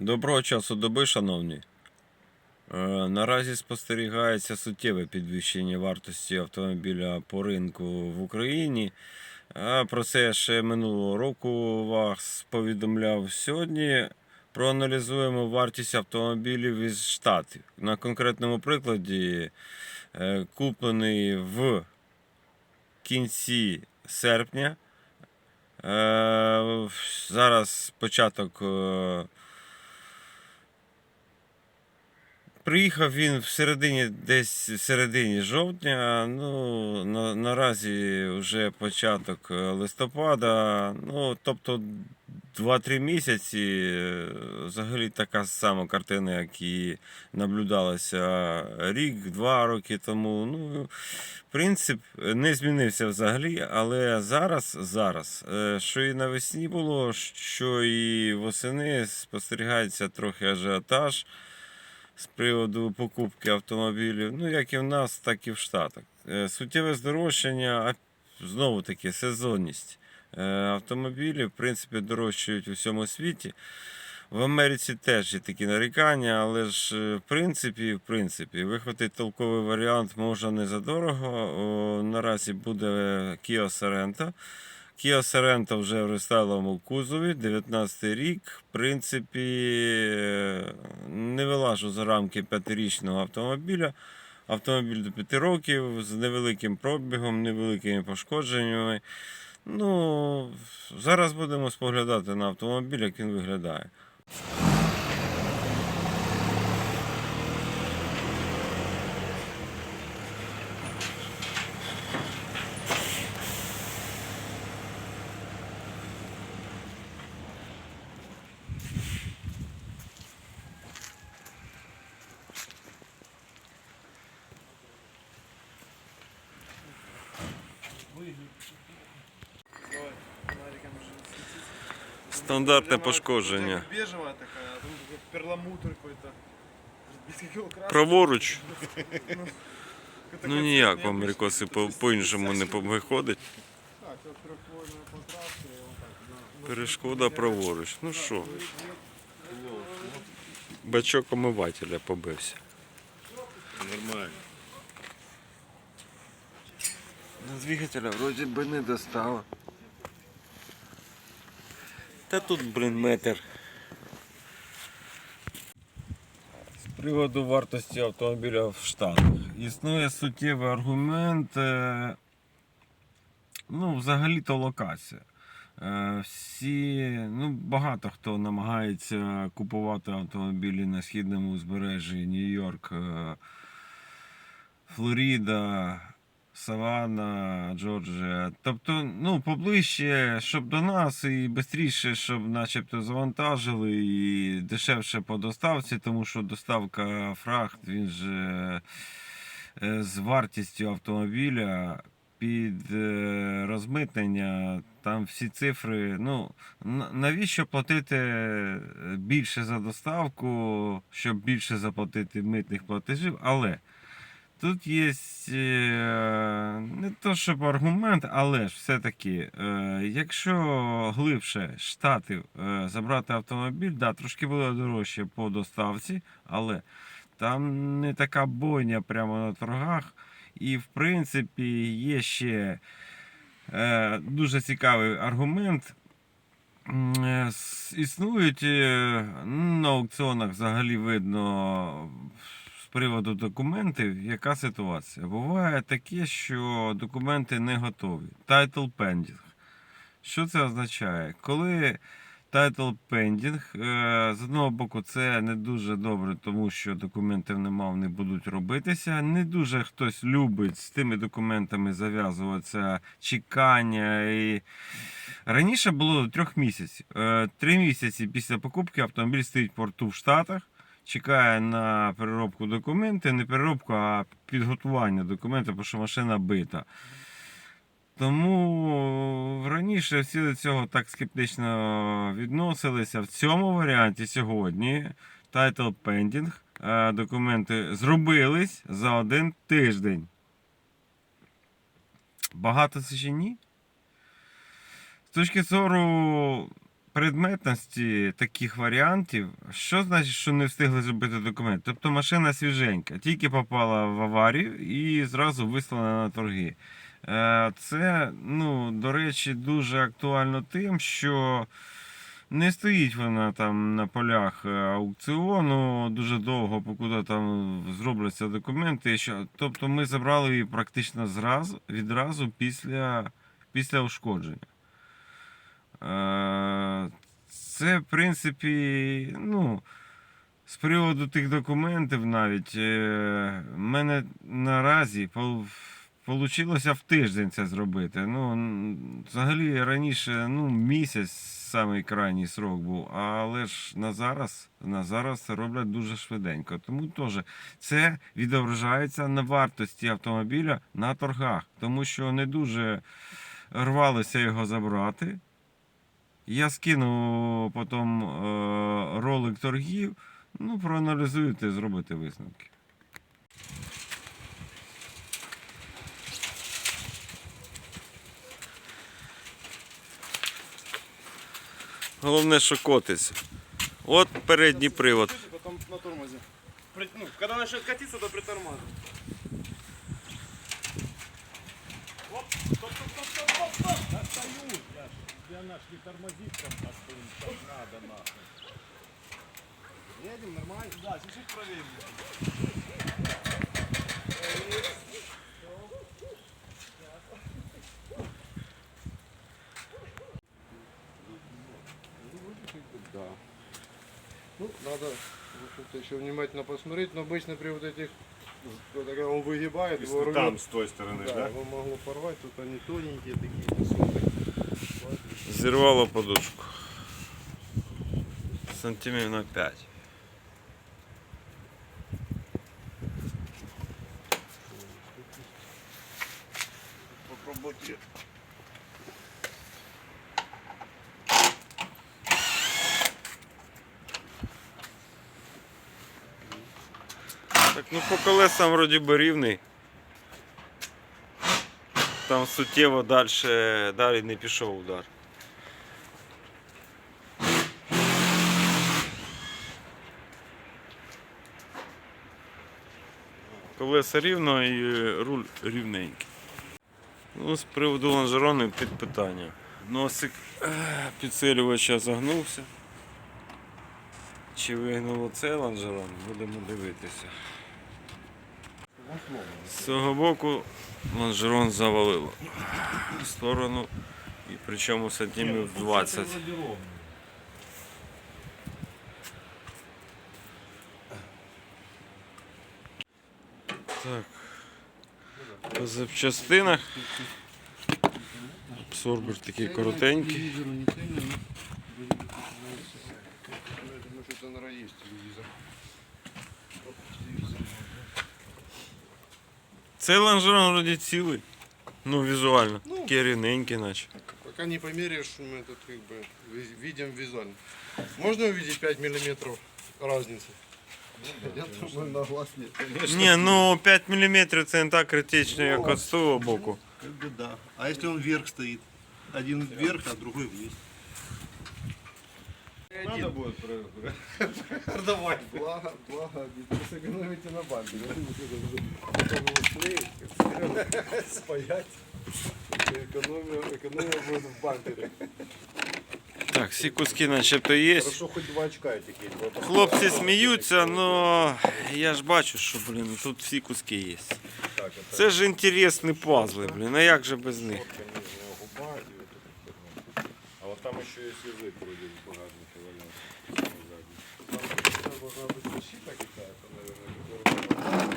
Доброго часу доби, шановні. Е, Наразі спостерігається суттєве підвищення вартості автомобіля по ринку в Україні. Про це я ще минулого року вас повідомляв. Сьогодні проаналізуємо вартість автомобілів із Штатів. На конкретному прикладі е, куплений в кінці серпня. Е, Зараз початок. е, Приїхав він в середині, десь в середині жовтня. Ну, на, наразі вже початок е, листопада. Ну, тобто 2-3 місяці. е, Взагалі така сама картина, як і наблюдалася рік-два роки тому. Ну, принцип не змінився взагалі, але зараз, зараз, е, що і навесні було, що і восени спостерігається трохи ажіотаж з приводу покупки автомобілів, ну як і в нас, так і в Штатах. Е, Суттєве здорожчання, а знову таки сезонність. Е, Автомобілі, в принципі, дорожчають у всьому світі. В Америці теж є такі нарікання, але ж е, в принципі, в принципі, вихватити толковий варіант можна не за дорого. Наразі буде Kia Sorento. Kia Sorento вже в рестайловому кузові, 19 рік. В принципі, е, не вилажу за рамки п'ятирічного автомобіля. Автомобіль до 5 років з невеликим пробігом, невеликими пошкодженнями. Ну, зараз будемо споглядати на автомобіль, як він виглядає. Стандартне пошкодження. Бежевая такая, а такой перламутр краски. Праворуч. Ну ніяк в необычный. америкоси по- по-іншому не по- виходить. Да. Перешкода праворуч. Ну що? Бачок омивателя побився. Нормально. Двигателя вроді би не достало. Та тут, блин, метр. З приводу вартості автомобіля в Штатах. Існує суттєвий аргумент. е, Ну, взагалі-то локація. Е, Всі, ну, багато хто намагається купувати автомобілі на східному узбережжі Нью-Йорк, е, Флоріда, Саванна, Джорджія. Тобто, ну, поближче, щоб до нас, і швидше, щоб начебто завантажили, і дешевше по доставці, тому що доставка фрахт, він же е, з вартістю автомобіля під е, розмитнення, там всі цифри. Ну, навіщо платити е, більше за доставку, щоб більше заплатити митних платежів, але. Тут є е, не то щоб аргумент, але ж все-таки, е, якщо глибше штатів е, забрати автомобіль, да, трошки буде дорожче по доставці, але там не така бойня прямо на торгах. І в принципі є ще дуже цікавий аргумент. Існують на аукціонах взагалі видно приводу документів, яка ситуація. Буває таке, що документи не готові. Title pending. Що це означає? Коли title pending, е, з одного боку, це не дуже добре, тому що документів нема, вони будуть робитися. Не дуже хтось любить з тими документами зав'язуватися, чекання і. Раніше було до трьох місяців. Е, Три місяці після покупки автомобіль стоїть в порту в Штатах, чекає на переробку документів, не переробку, а підготування документів, тому що машина бита. Тому раніше всі до цього так скептично відносилися. В цьому варіанті сьогодні pending, е, документи зробились за один тиждень. Багато це чи ні? З точки зору предметності таких варіантів, що значить, що не встигли зробити документ? Тобто машина свіженька, тільки попала в аварію і зразу вислана на торги. Е, Це, ну, до речі, дуже актуально тим, що не стоїть вона там на полях е, аукціону дуже довго, покуди там зробляться документи. Що... Тобто ми забрали її практично зразу, відразу після, після ушкодження. Е, Це, в принципі, ну, з приводу тих документів навіть, е, в мене наразі вийшло в тиждень це зробити. Ну, взагалі раніше ну, місяць самий крайній срок був, але ж на зараз, на зараз це роблять дуже швиденько. Тому теж це відображається на вартості автомобіля на торгах, тому що не дуже рвалися його забрати. Я скину потім е, ролик торгів, ну, проаналізуєте, зробите висновки. Головне, що котиться. От передній привод. Потом на тормозе. При- Ну, когда начнет катиться, то притормаживай. Оп, стоп, стоп, стоп, стоп, стоп, стоп. Наш не тормозит, там так надо нахуй. Едем нормально. Да, чуть-чуть правее. Да. Ну, надо, в общем-то, еще внимательно посмотреть, но обычно при вот этих, когда он выгибает, его рвет, Там, с той стороны, да, да? его могло порвать, тут они тоненькие такие, несутые. Зірвало подушку. Сантиметрів на 5. Попробуйте. Так, ну по колесам вроді би рівний. Там суттєво далі, далі не пішов удар. Колеса рівно і руль рівненький. Ну, з приводу лонжерони під питання. Носик е, підсилювача загнувся. Чи вигнуло цей лонжерон, будемо дивитися. З цього боку лонжерон завалило в сторону, і причому сантиметрів 20. Так. По запчастинах. Абсорбер такий коротенький. Телевизору не ценен, но вроде бы называется. Ну, Я думаю, что это, наверное, есть телевизор. Вот телевизор. Цей лонжерон вроді цілий. Ну, візуально. Ну. Такий рівненький, наче. Пока не померяешь, мы тут как бы ви- видим визуально. Можно увидеть 5 миллиметров разницы? Я думаю, на глаз нет. Ні, ну 5 мм це не так критично, як от з того боку. Как бы да. А если он вверх стоит? Один вверх, а другой вниз. Надо будет Давай. Благо, благо, не сэкономите на банке. Я думаю, что это уже потом его склеить, спаять. Экономия, экономия будет в бампере. Так, всі куски начебто є. Хорошо, хоть два очка этих есть. Вот Хлопці сміються, але я ж бачу, що блін, тут всі куски є. так, это Це ж інтересні пазли, блін, а як же без них? нижняя губа и вот это херня. А вот там еще есть язык вроде в багажнике валяется. Там должна быть защита какая-то, наверное, которая...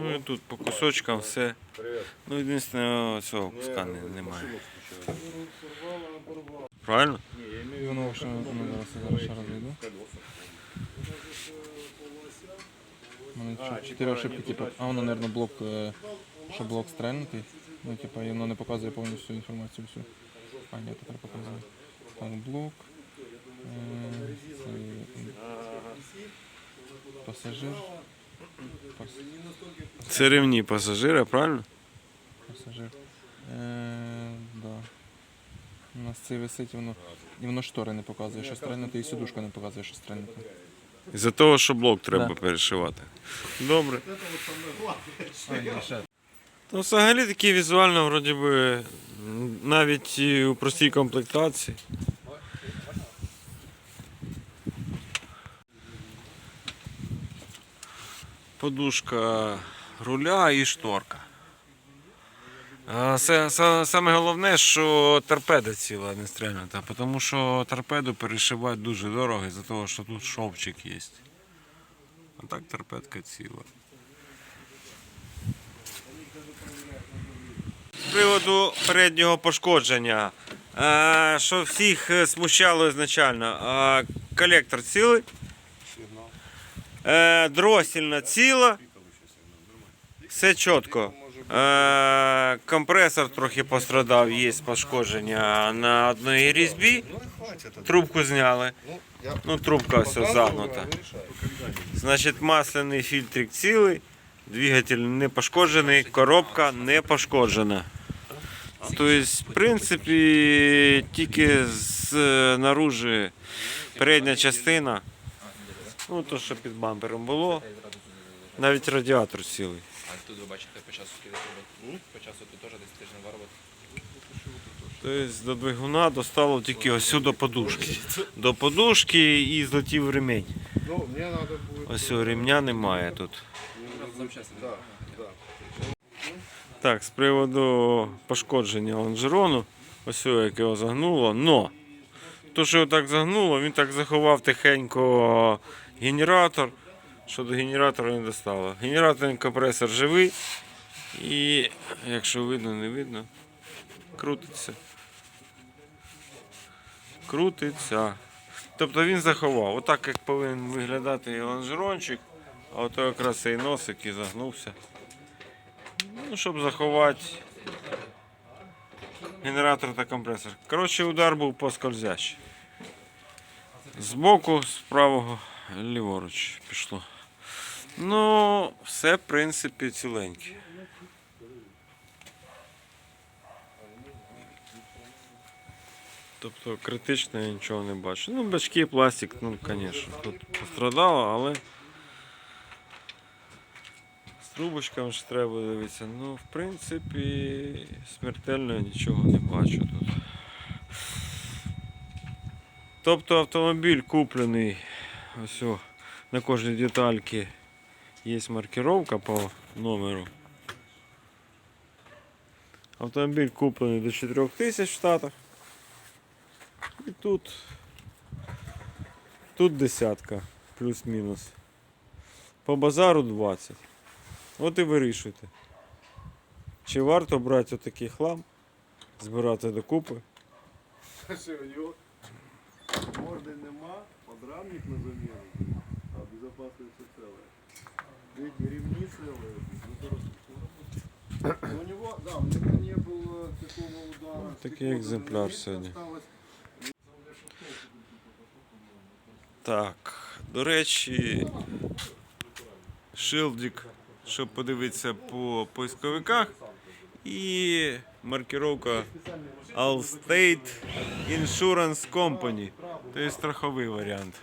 Ну і тут по кусочкам все. Привет. Ну, єдине, цього куска не- немає. Правильно? Не, я имею в виду, ну, зараз я зараз ще раз вийду. колеса. У мене А, чо- типа, чотири ошибки, типу, а воно, мабуть, блок, е, що блок стрельнутий. Ну, типу, і воно не показує повністю інформацію всю. А, ні, тепер показує. Так, блок. Е, пасажир. Це рівні пасажира, правильно? пасажир. Е, да. У нас це висить воно. І воно штори не показує, що стрельнути, і сидушка не показує, що стрельнути. Із-за того, що блок треба Да. перешивати. Добре. Ну, взагалі такі візуально, вроді би, м, навіть і у простій комплектації. Подушка руля і шторка. А це, це, саме головне, що торпеда ціла не стрельнута, тому що торпеду перешивати дуже дорого, із-за того, що тут шовчик є. А так торпедка ціла. З приводу переднього пошкодження, е, що всіх е, смущало ізначально, е, колектор цілий, дросільна ціла, все чітко. Е, компресор трохи пострадав, є пошкодження на одній різьбі. Трубку зняли. Ну, трубка все загнута. Значить, масляний фільтрик цілий, двигатель не пошкоджений, коробка не пошкоджена. Тобто, в принципі, тільки знаружи передня частина, ну то, що під бампером було, навіть радіатор цілий. А тут ви бачите по часу скільки робити. По часу тут теж десь тиждень варвати. Тобто до двигуна достало тільки ось сюди до подушки. До подушки і злетів ремень. Ну, мне надо будет... Ось цього ремня немає тут. Так, з приводу пошкодження лонжерону, ось його, як його загнуло, но то, що його так загнуло, він так заховав тихенько генератор, що до генератора не достало. Генераторний компресор живий і, якщо видно, не видно, крутиться. Крутиться. Тобто він заховав. Отак як повинен виглядати лонжерончик, а ото якраз цей носик і загнувся. Ну, щоб заховати генератор та компресор. Коротше, удар був поскользящий. Збоку, з правого, ліворуч пішло. Ну, все, в принципі, ціленьке. Тобто критично я нічого не бачу. Ну, бачки, пластик, ну, звісно, тут пострадало, але з трубочками ж треба дивитися. Ну, в принципі, смертельно нічого не бачу тут. Тобто автомобіль куплений, ось на кожній детальці є маркировка по номеру. Автомобіль куплений до 4000 в Штатах. І тут, тут десятка, плюс-мінус. По базару 20. От і вирішуйте. Чи варто брати отакий хлам, збирати докупи. Морды нема, подрамник на замену, а безопасность все целое Эти ремни целые. ну, короче, У него, да, у него не было такого удара. Такий стекло екземпляр даже сьогодні. осталось. Так, до речі, шилдик, щоб подивитися по поисковиках. І маркировка Allstate Insurance Company. Тобто страховий варіант.